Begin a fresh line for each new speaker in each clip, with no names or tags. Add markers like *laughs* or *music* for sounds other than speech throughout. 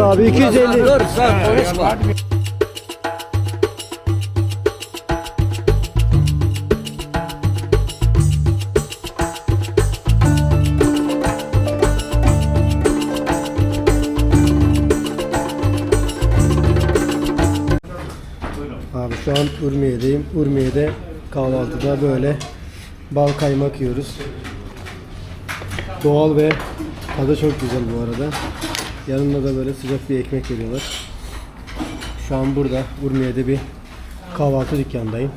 Abi 250.
Dur sen konuşma.
Abi şu an Urmiye'deyim. Urmiye'de kahvaltıda böyle bal kaymak yiyoruz. Doğal ve tadı çok güzel bu arada. Yanında da böyle sıcak bir ekmek veriyorlar. Şu an burada Urmiye'de bir kahvaltı dükkandayım.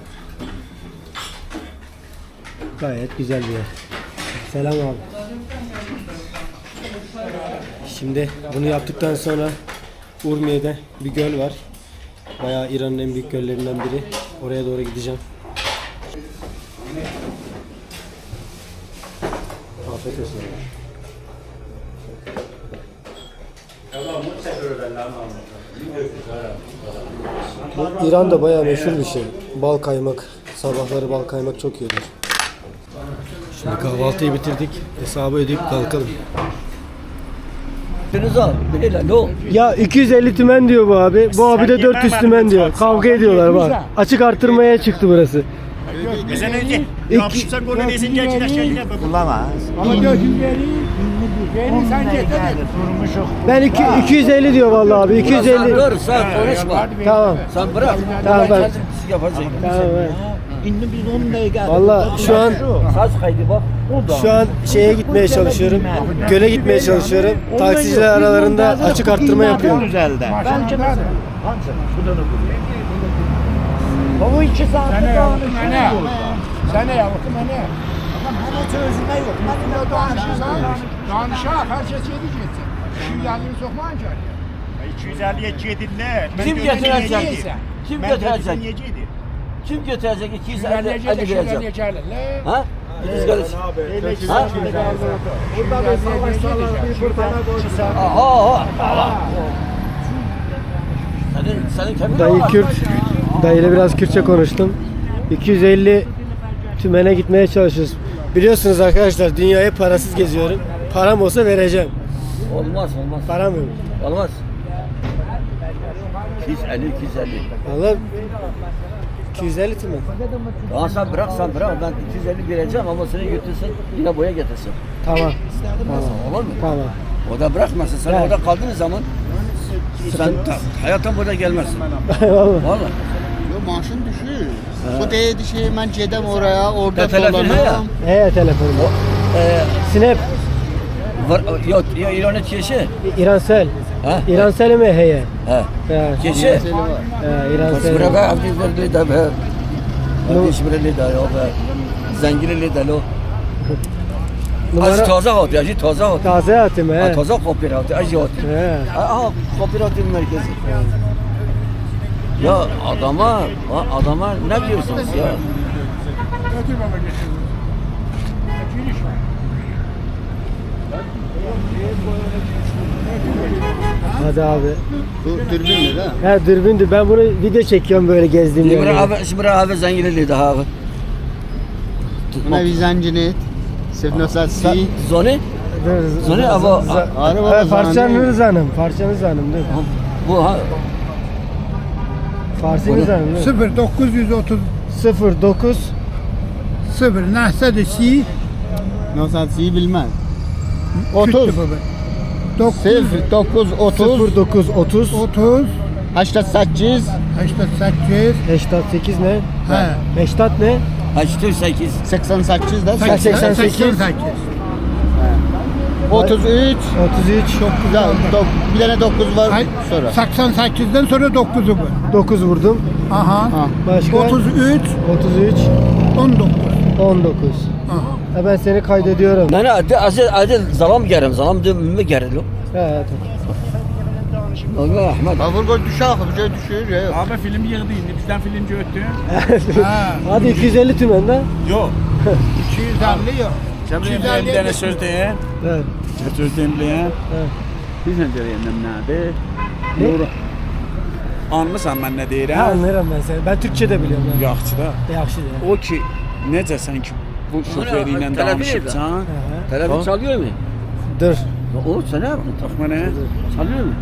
Gayet güzel bir yer. Selam abi. Şimdi bunu yaptıktan sonra Urmiye'de bir göl var. Bayağı İran'ın en büyük göllerinden biri. Oraya doğru gideceğim. Afiyet olsun. Bu İran'da bayağı meşhur bir şey. Bal kaymak. Sabahları bal kaymak çok yiyorlar. Şimdi kahvaltıyı bitirdik. Hesabı ödeyip kalkalım.
Ne?
Ya 250 tümen diyor bu abi. Bu abi de 400 tümen diyor. Kavga ediyorlar bak. Açık arttırmaya çıktı burası.
Gençler şeyine
Bulamaz.
Ama 400
Ben iki, 250 diyor vallahi abi. 250.
Dur sen konuşma.
Tamam.
Sen bırak.
Tamam,
ben
ben-
yapacağım.
Tamam. evet.
Şimdi biz 10 dakika.
Vallahi şu an
Saç kaydı bak.
şu an şeye gitmeye çalışıyorum. Göle gitmeye çalışıyorum. Taksiciler aralarında açık arttırma yapıyor.
Güzelde.
Ben kimi
Baba 2 saat
Sene yavrum ne? Sene yavrum
Hemen çözülme yok.
Ya danışırsan, danışa herkes yedi gitsin. Şu yanını sokma ancak.
250'ye cedinle.
Kim getirecek? Kim
yedi.
Kim getirecek 250
Güvenliğe
50
gelecek,
verecek?
güvenliğe gelecek.
Ha? Gidiz kardeş. Ha? Aha aha. Senin senin
Dayı. Kürt. Dayıyla biraz Kürtçe konuştum. 250 tümene gitmeye çalışıyoruz. Biliyorsunuz arkadaşlar dünyayı parasız geziyorum. Param olsa vereceğim.
Olmaz olmaz.
Param yok.
Olmaz. 250 250.
Valla 250 tümen.
Ya sen bırak sen bırak ben 250 vereceğim ama seni götürsün yine boya getirsin.
Tamam.
Olur mu?
Tamam.
O da bırakmasın. Sen orada kaldığın zaman sen ta, hayattan burada gelmezsin.
Eyvallah. *laughs*
Vallahi.
Maaşın düşür. Bu dedi şey ben cedem oraya orada
Ya telefon ya.
dolanıyorum.
He telefonum.
Ee,
Snap.
var, yok ya İran'ın çeşi.
İransel.
Ha?
İransel mi heye?
Ha.
He.
Çeşi.
He, İransel.
Sıra be abdülverli de be. Abdülverli de o be. Zenginli de lo. Az
Numara
taze hat ya, taze hat.
taze atım
Ha,
he.
Taze kooperatif, az hat.
He.
Aha, kooperatif merkezi. Ya adama, ha, adama ne diyorsunuz ya?
Götür baba götür. Giriş var.
Hadi abi.
Bu dürbün ne de?
He dürbündü. Ben bunu video çekiyorum böyle gezdiğimde.
Şimdi abi, şimdi abi zenginli de abi.
Buna vizancını. Sefnosat si.
Zoni? Zoni ama
Araba
Parçanız hanım. Parçanız hanım değil mi?
bu ha
Farsiniz hanım değil mi?
0 930
09
0 nahsa de si
Nosat si bilmez. 30.
9
0 9 30
09 30
30
88
88
88 ne?
He.
Beştat ne?
88.
88 de
88.
88
33
33
Ya, dok- bir tane 9 var
Ay,
sonra.
88'den sonra 9'u bu.
9 vurdum.
Aha.
Ha.
Başka?
33
33
19.
19.
Aha.
Ha, ben seni kaydediyorum.
Ne ne adı adı zalam gerim zalam de mümme gerim lo.
He,
Allah Ahmet.
Bafur gol düşer, bir şey düşür ya.
Abi film yığdı indi. Bizden filmci öttü.
Ha.
Hadi 250 tümen de.
Yok. *laughs*
250 yok.
Sen bir
250
bir tane söz diye.
Evet.
Söz diye.
Evet.
Biz ne diyelim nerede?
Ne?
Doğru. Anlısan ben ne
Ha,
deyirəm?
anlarım ben seni. Ben Türkçe de biliyorum. Ben.
Yaxşı da.
Yaxşı de.
O ki necə sən ki bu şoförü ilə danışıbsan?
Telefon çalıyor mu?
Dur.
O sen ne yaptın?
Bax mənə.
Çalıyor mu?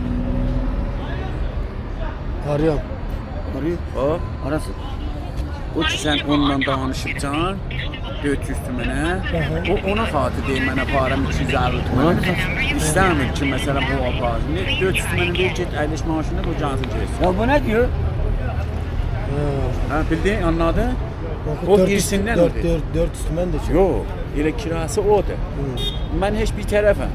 Arıyorum.
Arıyor. O, arasın.
O ki sən onunla danışıbsan 400 tümənə, o ona xatir deyir mənə param 250 tümənə. İstəmir ki, məsələn bu apar. Ne 400 tümənə ver get əyləş maaşını bu cansın kesin.
Ya bu ne diyor?
Ha bildin, anladın?
Bakın
O girsindən
üst- dört,
ödür.
dört, dört üstümen de çok.
Yox, elə kirası odur. Mən heç bir tərəfəm.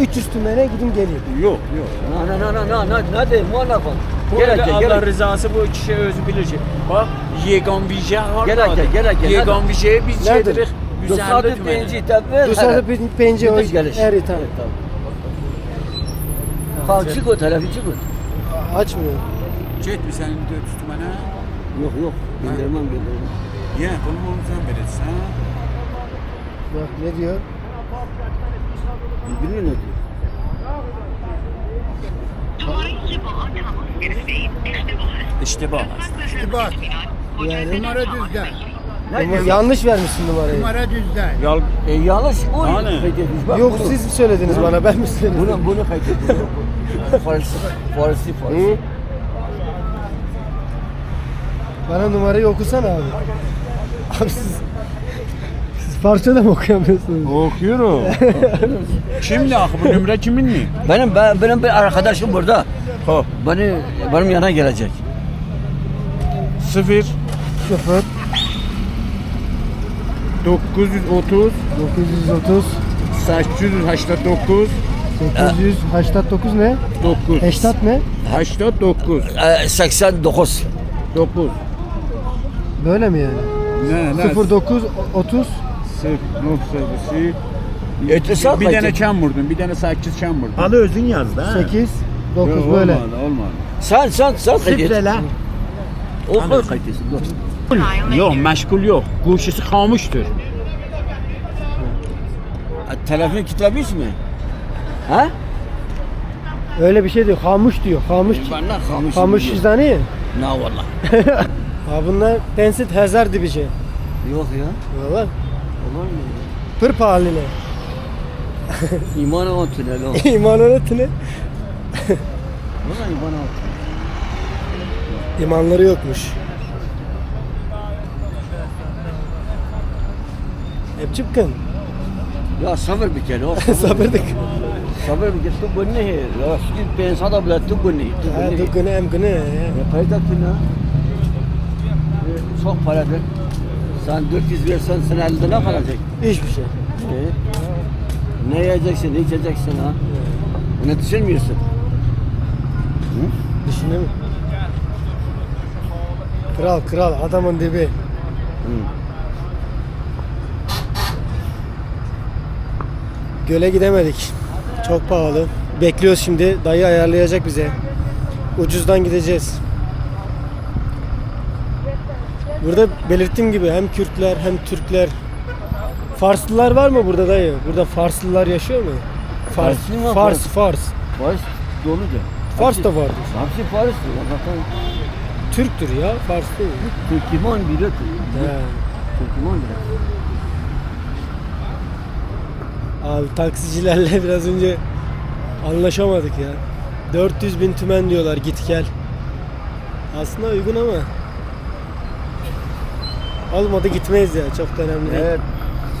Üç üstümene gidin geleyim.
Yox, yox.
Na na na na na na muallak ol.
Bu
Gerek
Allah
gerek.
rızası bu kişi özü bilir ki. Bax, yegan vicə hardadır?
Gerek gel, gerek gel.
Yegan vicəyə biz
Nədir?
gedirik 150
Dusadı
tümənə.
penci tabi.
Bu sırada pençe o eri tamam.
Kalk çık o tarafı çık o.
Açmıyor.
Getmir sənin 400 tümənə.
Yok yok. Bildirmem bildirmem.
Yə, bunu onu sən verirsən.
Bak ne diyor?
Bilmiyor ne diyor.
İştibah.
Bak
Yani
numara düzde.
Ama yanlış vermişsin numarayı.
Numara düzde.
Yal
E yanlış o. Bak
Yok
bunu-
siz mi söylediniz bana ben mi söyledim?
Bunu bunu kaydetmiş. *laughs* Farsi Farsi Farsi.
Hı? Bana numarayı okusana abi. Abi siz, siz parça da mı okuyamıyorsunuz?
Oxuyurum. *laughs* Kimdir axı bu nömrə kimindir?
Benim ben, benim bir arkadaşım burada.
Hop.
Beni benim yana gelecek.
0
0
930
930
889
889 ne?
9
Eştat ne?
89
Ee, 89.
9
Böyle mi yani?
Nə, nə?
09 30
0 nöqtəsi
İktisat
Bir dənə kəm vurdun, bir dənə 8 kəm vurdun.
Adı özün yaz da.
8 9
Yox,
böyle.
Olmadı, olmadı.
Sen sen sen kaydet.
Şifrele.
O kadar kaydetsin. dur.
Yox, məşğul yox. Quşusu xamuşdur.
Ha, Telefon kitabı mi? Ha?
Öyle bir şey diyor. Hamuş diyor. Hamuş.
Kamış.
Hamuş yüzdani.
Ne valla.
Ha *laughs* bunlar pensit hazar bir şey.
Yok ya.
Valla.
Olur mu?
Pır pahalı *laughs* ne?
İman o tünel o.
İman öğretini.
Valla *laughs*
İmanları yokmuş. Hep çıkkın.
Ya sabır bir kere o. *laughs*
Sabırdık.
sabır bir kere. Tu bu ne? Ya şimdi pensa da bile tu bu ne? Tu
Ha
bu ne?
dıkkını em gını.
Ya kayda tüne. Çok paradır. Sen 400 versen sen elde ne kalacak?
Hiçbir şey.
Ee, ne yiyeceksin, ne içeceksin ha? Bunu düşünmüyorsun.
Düşünüyor musun? Kral kral adamın dibi. Göle gidemedik. Çok pahalı. Bekliyoruz şimdi. Dayı ayarlayacak bize. Ucuzdan gideceğiz. Burada belirttiğim gibi hem Kürtler hem Türkler Farslılar var mı burada dayı? Burada Farslılar yaşıyor mu? Fars,
Farslı?
Fars, Fars.
Fars doluca.
Fars da vardır.
Hepsi Farslı. ya, Zaten
Türktür ya, Fars değil.
Türkmen bile
He.
Türkmen bile.
Abi taksicilerle biraz önce anlaşamadık ya. 400 bin tümen diyorlar git gel. Aslında uygun ama. Olmadı gitmeyiz ya çok da önemli değil.
Evet.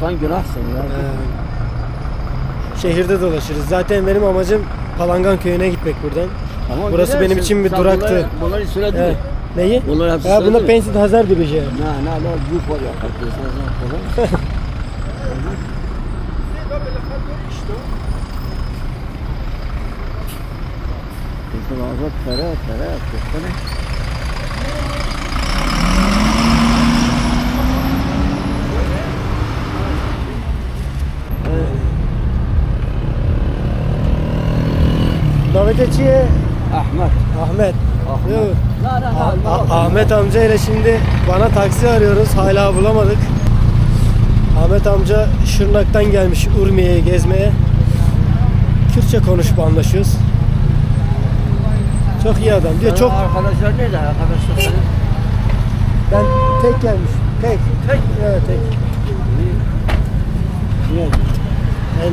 Sen günahsın ya.
Ee, şehirde dolaşırız. Zaten benim amacım Palangan köyüne gitmek buradan.
Ama
burası benim için bir duraktı.
Bunları, bunları söyledin
Evet. Neyi?
Bunlar hepsi
Ya bunda
söyledi.
pensit hazar bir şey.
Ne ne ne büyük var ya. Bizim ağzı tere tere tere.
Davetçiye
Ahmet.
Ahmet.
La.
Ah- Ahmet amca ile şimdi bana taksi arıyoruz. Hala bulamadık. Ahmet amca Şırnak'tan gelmiş Urmiye'ye gezmeye. Kürtçe konuşup anlaşıyoruz. Çok iyi adam. Diyor çok
Arkadaşlar nerede arkadaşlar
ben tek gelmiş. Tek.
Tek.
Evet tek. Ben,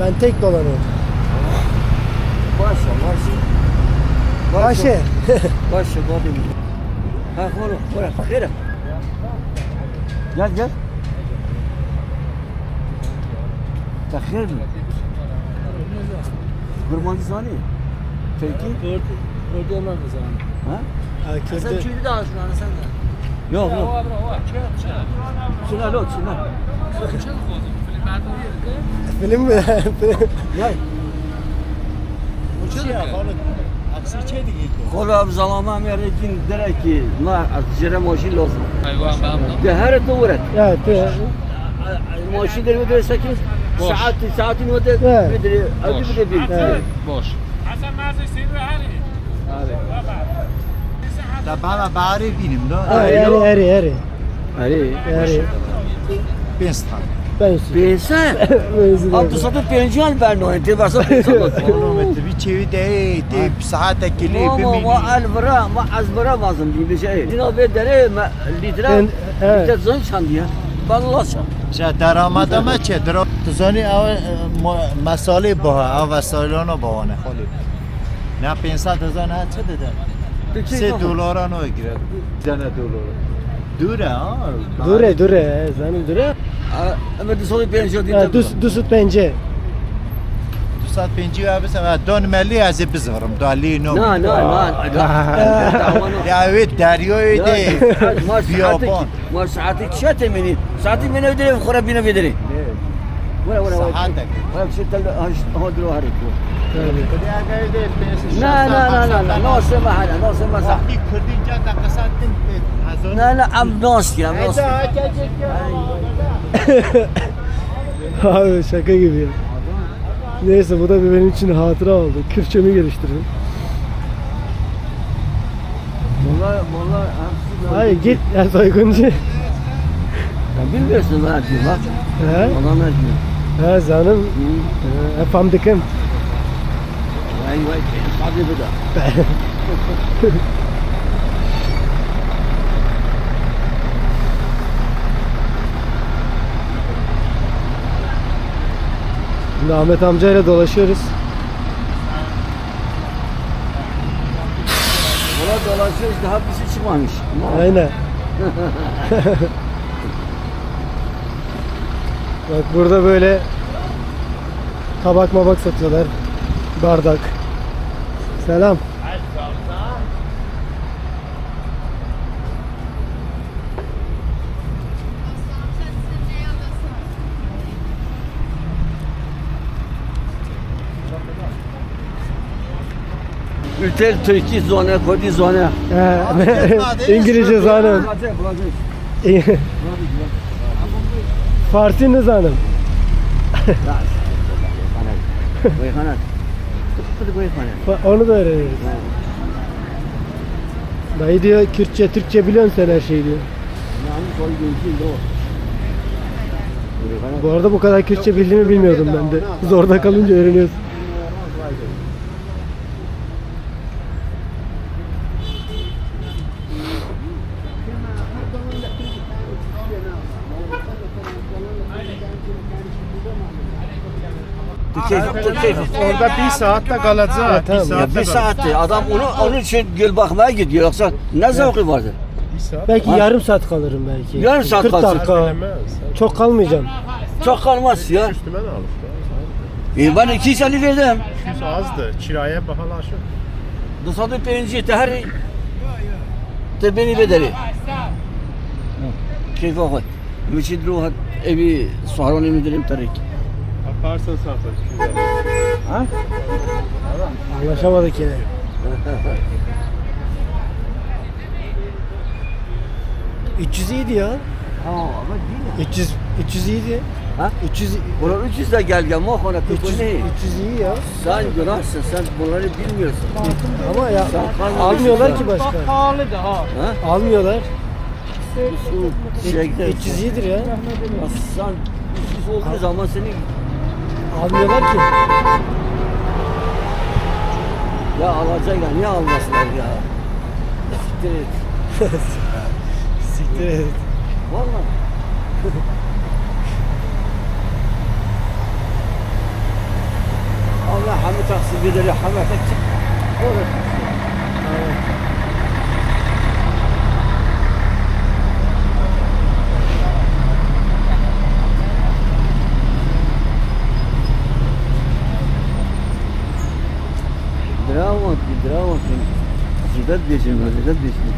ben tek dolanıyorum.
Maşallah.
Başı.
Başı badım. Ha kolu. Bırak. Yere. Gel gel. Takdir mi? Kurmancı sani. Peki.
Orada onlar da zaman.
Ha?
Ha,
Sen tüylü de al şunu ana sen de.
Yok yok. Şuna lot şuna.
Film mi? *laughs*
Gel.
Şey Çöz ya balık. Aksiçeydi gitti.
Kola zalama merekin dereki na jere moşi lof.
Hayvan ben.
De her turet.
Ya te.
Moşi der mi der sakin. Saat saatin
o
de bedri acı bir
de
Boş.
Hasan mazı seni
hari. Hari. Da bana
bari
binim
da.
Ari ari
ari.
Ari.
Ari.
Penstan.
Pensa? Abdülsadık birinci alberno enti varsa
Abdülsadık. Bir çevi de tip saate kili bir mini.
Ama alvara ma azbara mazım bir şey. Dino ve dere litre litre zon
çandı ya.
Vallahi çan. Şa daramada mı çe
dro tuzani av masali boha av vasalonu bohane. Ne pensa tuzani ha çe dedi. 3 dolara ne girer? Dene dolara. سه دلار نو گیره دنه دلار دوره ها
Dure dure. Zanim dure.
أما دي صدق بينجان دي
Ha, dus, dusut bence.
250 و بس دون ملی از بزورم دالی نو
نا نا نا
یا وی دریای ده
ما
بیابان
ساعتك ما ساعتك شات مني ساعتك من بدري خرب بينا بدري ولا ولا ولا
ساعتك
ولا شت هو درو هريك لا لا لا لا لا نو سما حدا نو سما صح
وقتی کردی جا Amazon?
No, no, I'm Donski. I'm Donski. *laughs*
Abi şaka gibi ya. Neyse bu da bir benim için hatıra oldu. Kürtçemi geliştirdim.
Mola, mola,
Hayır git ya soyguncu.
Ya bilmiyorsun lan diyor bak.
He?
Mola ne diyor?
He zanım. Efam dikim.
Vay vay. Hadi bu da. *laughs*
Şimdi Ahmet amcayla dolaşıyoruz.
Buna dolaşıyoruz daha bir şey çıkmamış.
Aynen. *laughs* Bak burada böyle tabak mabak satıyorlar. Bardak. Selam.
Ültel Türkiye zona, Kodi zona.
He, İngilizce zanım. Farsi ne zanım? *laughs* Onu da öğreniriz. Dayı diyor Kürtçe, Türkçe biliyorsun sen her şeyi diyor. Bu arada bu kadar Kürtçe bildiğimi bilmiyordum ben de. Zorda kalınca öğreniyorsun.
Orada bir saatte kalacak.
tamam.
Bir
Ya
Ya
saatte
bir saatti. Adam onu onun için göl bakmaya gidiyor. Yoksa ne zevki vardı?
Belki yarım saat kalırım belki.
Yarım saat
40
kalsın.
dakika. Çok kalmayacağım.
Çok kalmaz ya.
Üstüme de alıp
E ben iki sene verdim.
da. azdı. Kiraya bahalaşır.
Dosadı penci te her te beni bedeli. Keyif oku. Müçid ruhat evi suharoni müdürüm tarik.
Yaparsan satır.
Ha?
Anlaşamadık yine. ...300 iyiydi ya.
Ha ama değil.
300 300 iyiydi.
Ha?
300
Ulan 300 de gel gel muhana
300
300 ne?
300 iyi ya.
Sen günahsın sen bunları bilmiyorsun.
Ama ya
kalmamışsın
almıyorlar ki başka.
Ha?
Almıyorlar.
Şu şeye gidersin.
300 iyidir ya.
Ya Sen 300 olduğu zaman seni
almıyorlar ki.
Ya alacak ya niye almasınlar ya? Siktir et. *laughs*
Siktir et.
Valla. *laughs* Allah hamı taksib edeli hamı taksib. Olur. Evet. That vision, brother. That vision.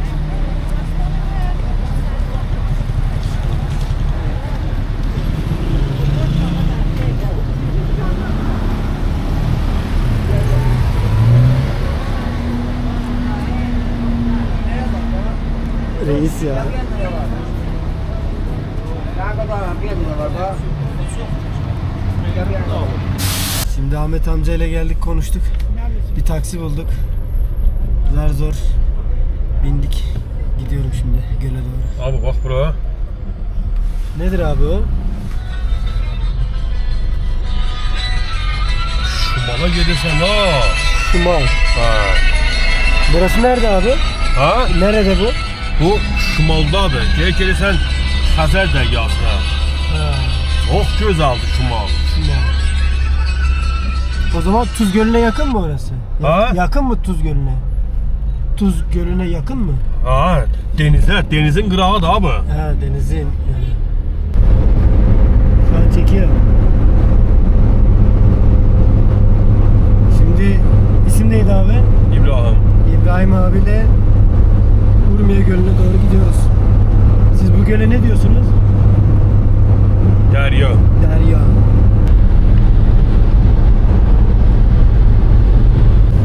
Reis ya. Şimdi Ahmet amca ile geldik konuştuk. Bir taksi bulduk. Zar zor bindik. Gidiyorum şimdi göle doğru.
Abi bak bura.
Nedir abi o?
Şumala gelirsen ha.
Şimal.
Ha.
Burası nerede abi?
Ha?
Nerede bu?
Bu Şumaldadır. Gel gelirsen Xəzər dəryasına.
Ha,
Çox gözəldir Şumal.
Şimal. O zaman Tuz Gölü'ne yakın mı orası? Ya-
Ha?
Yakın mı Tuz Gölü'ne? Tuz Gölü'ne yakın mı?
Ha, denizlər, denizin qırağıdır abi.
Ha denizin yani. Şu an çekiyor. Şimdi isim neydi abi?
İbrahim.
İbrahim abiyle Urmiye Gölü'ne doğru gidiyoruz. Siz bu göle ne diyorsunuz?
Dərya.
Derya.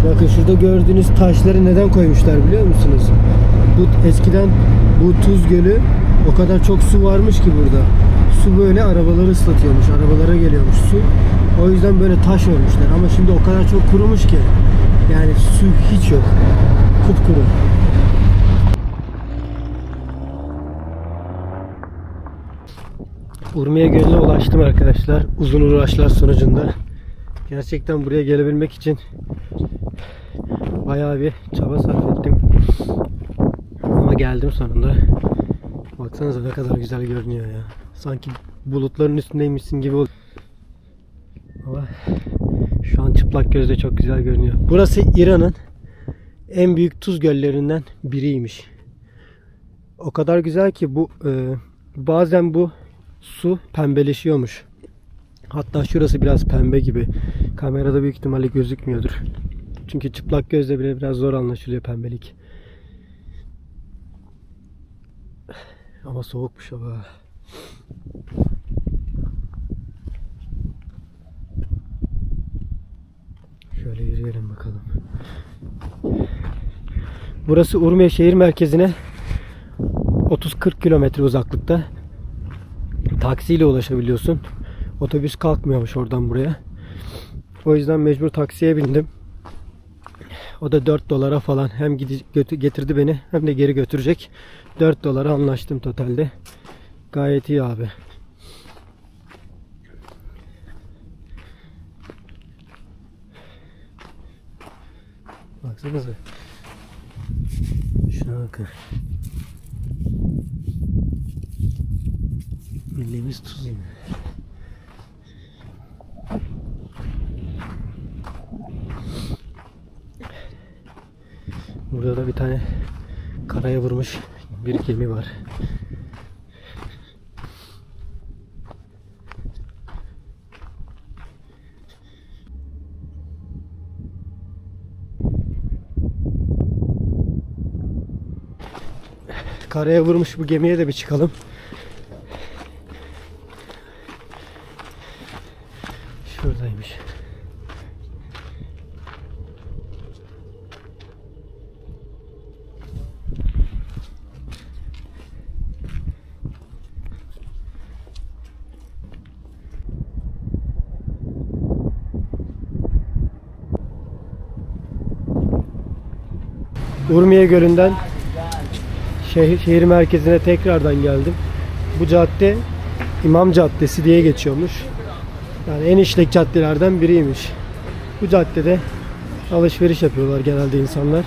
Bakın şurada gördüğünüz taşları neden koymuşlar biliyor musunuz? Bu eskiden bu Tuz Gölü o kadar çok su varmış ki burada. Su böyle arabaları ıslatıyormuş, arabalara geliyormuş su. O yüzden böyle taş örmüşler ama şimdi o kadar çok kurumuş ki yani su hiç yok. Kupkuru. Urmiye Gölü'ne ulaştım arkadaşlar. Uzun uğraşlar sonucunda. Gerçekten buraya gelebilmek için bayağı bir çaba sarf ettim. Ama geldim sonunda. Baksanıza ne kadar güzel görünüyor ya. Sanki bulutların üstündeymişsin gibi oluyor. Ama şu an çıplak gözle çok güzel görünüyor. Burası İran'ın en büyük tuz göllerinden biriymiş. O kadar güzel ki bu e, bazen bu su pembeleşiyormuş. Hatta şurası biraz pembe gibi. Kamerada büyük ihtimalle gözükmüyordur. Çünkü çıplak gözle bile biraz zor anlaşılıyor pembelik. Ama soğukmuş hava. Şöyle yürüyelim bakalım. Burası Urmiye şehir merkezine 30-40 kilometre uzaklıkta. Taksiyle ulaşabiliyorsun. Otobüs kalkmıyormuş oradan buraya. O yüzden mecbur taksiye bindim. O da 4 dolara falan hem getirdi beni hem de geri götürecek. 4 dolara anlaştım totalde. Gayet iyi abi. Baksanıza. Şuna bakın. Bildiğimiz tuz yani. Burada da bir tane karaya vurmuş bir gemi var. Karaya vurmuş bu gemiye de bir çıkalım. Urmiye Gölü'nden şehir, şehir merkezine tekrardan geldim. Bu cadde İmam Caddesi diye geçiyormuş. Yani en işlek caddelerden biriymiş. Bu caddede alışveriş yapıyorlar genelde insanlar.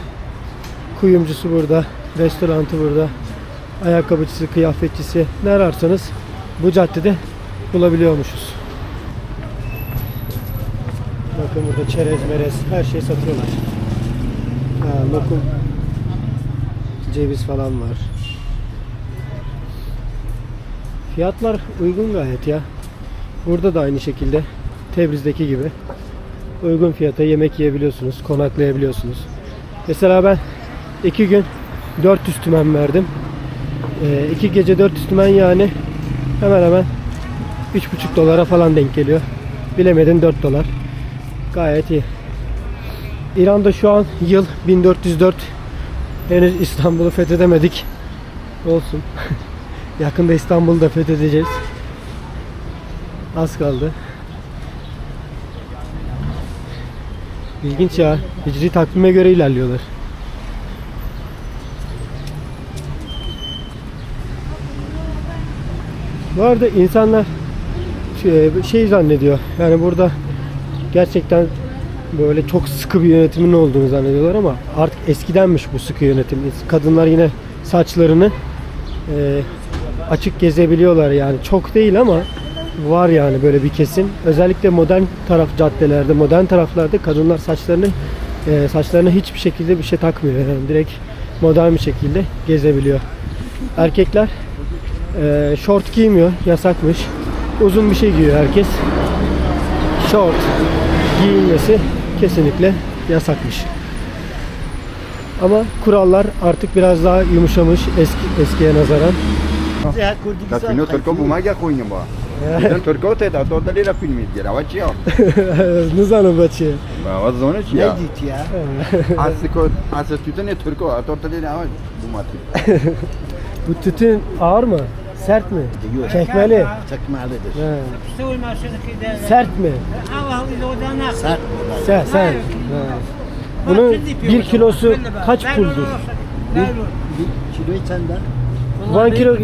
Kuyumcusu burada, restoranı burada, ayakkabıcısı, kıyafetçisi ne ararsanız bu caddede bulabiliyormuşuz. Bakın burada çerez merez her şeyi satıyorlar. Ha, lokum ceviz falan var. Fiyatlar uygun gayet ya. Burada da aynı şekilde Tebriz'deki gibi uygun fiyata yemek yiyebiliyorsunuz, konaklayabiliyorsunuz. Mesela ben iki gün 400 tümen verdim. Ee, iki gece 400 tümen yani hemen hemen 3,5 dolara falan denk geliyor. Bilemedin 4 dolar. Gayet iyi. İran'da şu an yıl 1404. Henüz İstanbul'u fethedemedik. Olsun. *laughs* Yakında İstanbul'u da fethedeceğiz. Az kaldı. İlginç ya. Hicri takvime göre ilerliyorlar. Bu arada insanlar şey, şey zannediyor. Yani burada gerçekten böyle çok sıkı bir yönetimin olduğunu zannediyorlar ama artık eskidenmiş bu sıkı yönetim. Kadınlar yine saçlarını e, açık gezebiliyorlar yani çok değil ama var yani böyle bir kesim. Özellikle modern taraf caddelerde, modern taraflarda kadınlar saçlarını e, saçlarına hiçbir şekilde bir şey takmıyor. Yani direkt modern bir şekilde gezebiliyor. Erkekler e, short giymiyor, yasakmış. Uzun bir şey giyiyor herkes. Short giyilmesi kesinlikle yasakmış. Ama kurallar artık biraz daha yumuşamış eski eskiye nazaran.
Kafino Türk'ü bu maga koyun bu. Ben Türk'ü te da to dalila filmi dira
vaçya. Nizanım vaçya.
Ba vazonu çya. Ne
git ya? *laughs*
Asiko asitütün Türk'ü to dalila bu matı. *laughs*
Bu tütün ağır mı? Sert mi? Çekmeli.
Çekmelidir.
He. Sert mi?
Sert mi?
Sert. sert. He. Bunun bir kilosu kaç puldur?
Kiloyu senden.
One kilo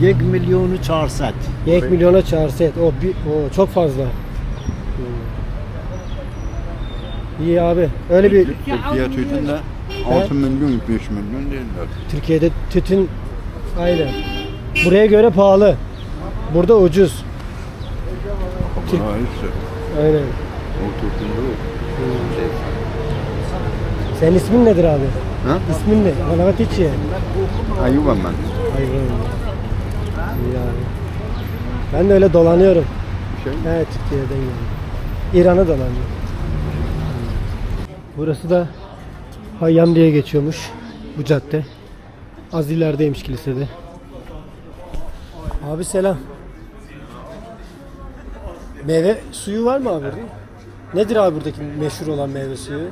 1 milyonu çarset.
1 milyona çarset. O, bir, o çok fazla. Hmm. İyi abi. Öyle bir
Türkiye tütün de 6 milyon 5 milyon değiller.
Türkiye'de tütün aynen. Buraya göre pahalı. Burada ucuz.
Ha işte
Aynen.
o tütün yok.
Senin ismin nedir abi?
Ha?
İsmin ne? Ya.
Ayuba ben.
Hayvan. İyi abi. Ben de öyle dolanıyorum.
Şey
Evet Türkiye'den geldim. İran'a dolanıyorum. Burası da Hayyam diye geçiyormuş bu cadde. Az ilerideymiş kilisede. Abi selam. Meyve suyu var mı abi? burada? Nedir abi buradaki meşhur olan meyve suyu?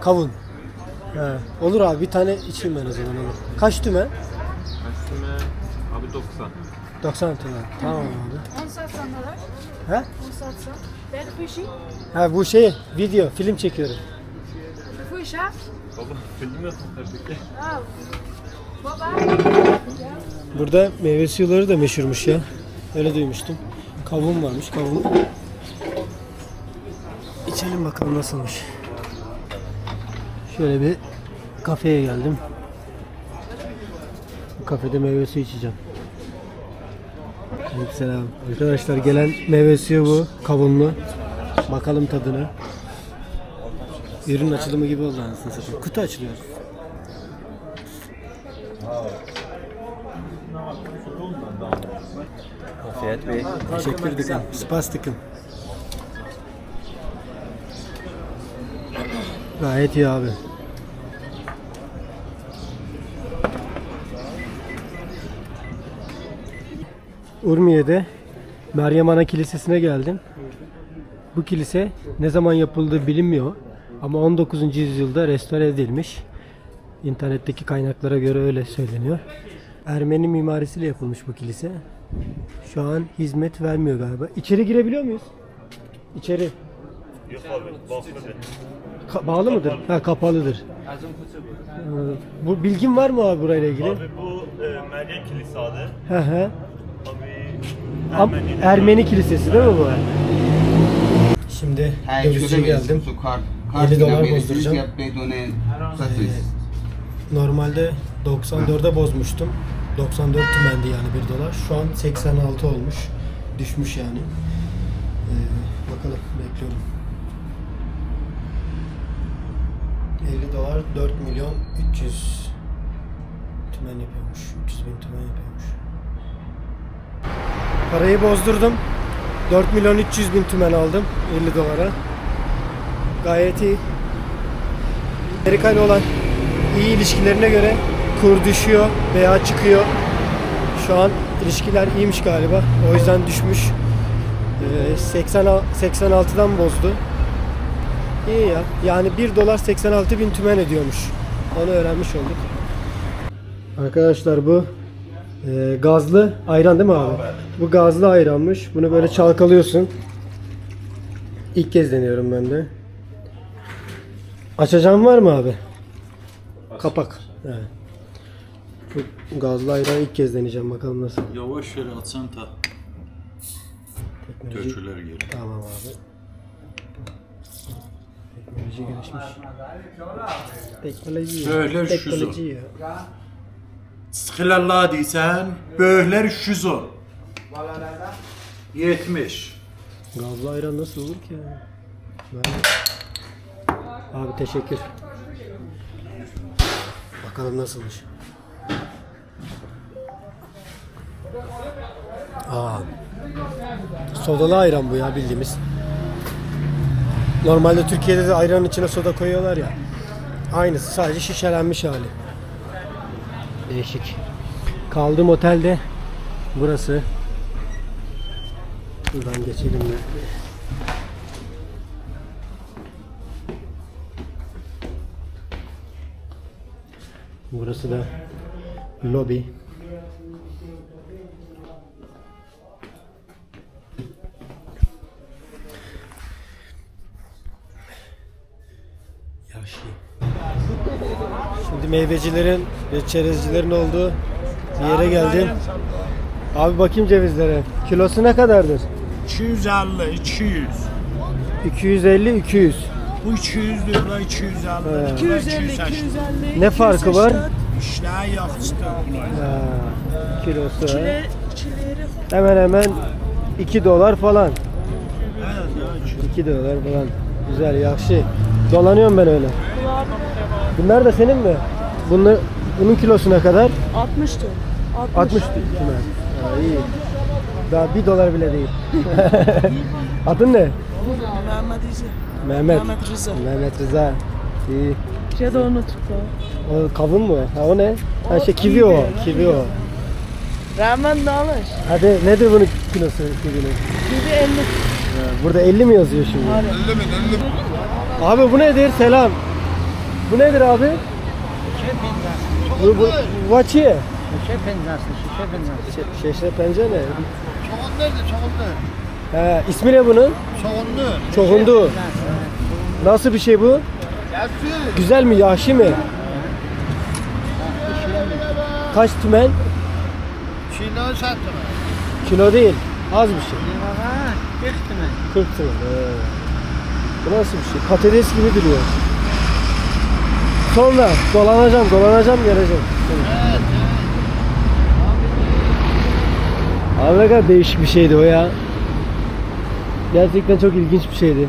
Kavun. He. Olur abi bir tane içeyim ben o zaman olur. Kaç tümen?
Abi 90.
90 tümen. Tamam abi.
10 satsan neler?
He?
10 satsan. Ben fışı.
Ha bu şey video film çekiyorum.
Fışı.
Baba film yok tabii
Al.
Burada meyve suyuları da meşhurmuş ya. Öyle duymuştum. Kavun varmış kavun. İçelim bakalım nasılmış. Şöyle bir kafeye geldim. Bu kafede meyve suyu içeceğim. Selam. Arkadaşlar gelen meyve suyu bu. Kavunlu. Bakalım tadına. Ürün açılımı gibi oldu anasını satayım. Kutu açılıyor.
Afiyet Bey.
Teşekkür ederim. Spastik'im. Gayet iyi abi. Urmiye'de Meryem Ana Kilisesi'ne geldim. Bu kilise ne zaman yapıldığı bilinmiyor. Ama 19. yüzyılda restore edilmiş. İnternetteki kaynaklara göre öyle söyleniyor. Ermeni mimarisiyle yapılmış bu kilise. Şu an hizmet vermiyor galiba. İçeri girebiliyor muyuz? İçeri.
Yok abi bakmadı.
Ka- bağlı mıdır? Ha kapalıdır. Ee, Bu bilgin var mı abi burayla ilgili?
Abi bu e, Meryem Kilise adı.
Hı hı.
Abi
Am-
Ermeni'nin-
Ermeni kilisesi değil mi bu? Şimdi dövizciye geldim. 50 dolar bozduracağım. Normalde 94'e bozmuştum. 94 tümendi yani 1 dolar. Şu an 86 olmuş. Düşmüş yani. Ee, bakalım bekliyorum. 4 milyon 300 tümen yapıyormuş. 300 bin tümen yapıyormuş. Parayı bozdurdum. 4 milyon 300 bin tümen aldım 50 dolara. Gayet iyi. Amerika ile olan iyi ilişkilerine göre kur düşüyor veya çıkıyor. Şu an ilişkiler iyiymiş galiba. O yüzden düşmüş. Ee, 80 86'dan bozdu. İyi ya. Yani 1 dolar 86 bin tümen ediyormuş. Onu öğrenmiş olduk. Arkadaşlar bu e, gazlı ayran değil mi abi? Bu gazlı ayranmış. Bunu böyle çalkalıyorsun. İlk kez deniyorum ben de. Açacağım var mı abi? Kapak. Evet. Bu gazlı ayran ilk kez deneyeceğim bakalım nasıl.
Yavaş ver atsan ta.
Teknoloji-
geliyor.
Tamam abi. Teknoloji gelişmiş. Teknoloji.
Böyle
Teknoloji ya.
Sıkılallah deysen, böyleler 110. 70.
Gazlı ayran nasıl olur ki ya? Ben- Abi teşekkür. Bakalım nasılmış. Aa. Sodalı ayran bu ya bildiğimiz. Normalde Türkiye'de de ayranın içine soda koyuyorlar ya. Aynısı sadece şişelenmiş hali. Değişik. Kaldığım otelde burası. Buradan geçelim mi? Burası da lobi. Yaşı. Şimdi meyvecilerin ve çerezcilerin olduğu bir yere geldim. Abi bakayım cevizlere. Kilosu ne kadardır?
250, 200.
250 200.
Bu 200 lira, 250. 250, 250.
Ne farkı var?
İşler.
Ha, kilosu. ha. Hemen hemen 2 dolar falan. 2 dolar falan. Güzel, yakşı. Dolanıyorum ben öyle. Bunlar da senin mi? Bunlar, bunun kilosu ne kadar?
60'tı.
60 değil mi? Ha, iyi. Daha 1 dolar bile değil. *laughs* Adın ne?
Mehmet İzi.
Mehmet.
Mehmet Rıza.
Mehmet Rıza. İyi.
Ya da onu tuttu.
O kavun mu? Ha o ne? Ha şey kivi o. Kivi o.
Rahman da alır.
Hadi nedir bunun kilosu kivinin?
Gibi 50.
Burada 50 mi yazıyor şimdi? 50 mi? 50 Abi bu nedir? Selam. Bu nedir abi? Bu, bu, vaçi. Şişe pencası, şişe pencası. Şişe pencere ne?
Çoğun nerede? Çoğun nerede?
He, ismi ne bunun?
Çoğunlu.
Çoğundu. Nasıl bir şey bu? Güzel mi? Yaşı mı? Kaç tümen?
Kilo sattım.
Kilo değil. Az bir şey. 40 tümen. He. Bu nasıl bir şey? Patates gibi duruyor. Sonra dolanacağım, dolanacağım, geleceğim. Abi ne kadar değişik bir şeydi o ya. Gerçekten çok ilginç bir şeydi.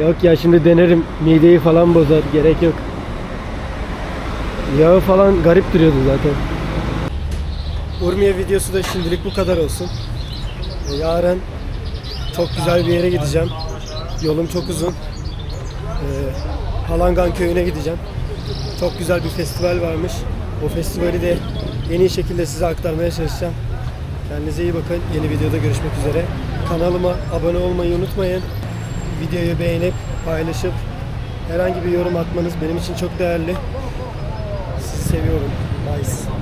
Yok ya şimdi denerim. Mideyi falan bozar. Gerek yok. Yağı falan garip duruyordu zaten. Urmiye videosu da şimdilik bu kadar olsun. E, Yarın çok güzel bir yere gideceğim. Yolum çok uzun. E, Halangan köyüne gideceğim. Çok güzel bir festival varmış. O festivali de en iyi şekilde size aktarmaya çalışacağım. Kendinize iyi bakın. Yeni videoda görüşmek üzere. Kanalıma abone olmayı unutmayın. Videoyu beğenip paylaşıp herhangi bir yorum atmanız benim için çok değerli. Sizi seviyorum. Bye.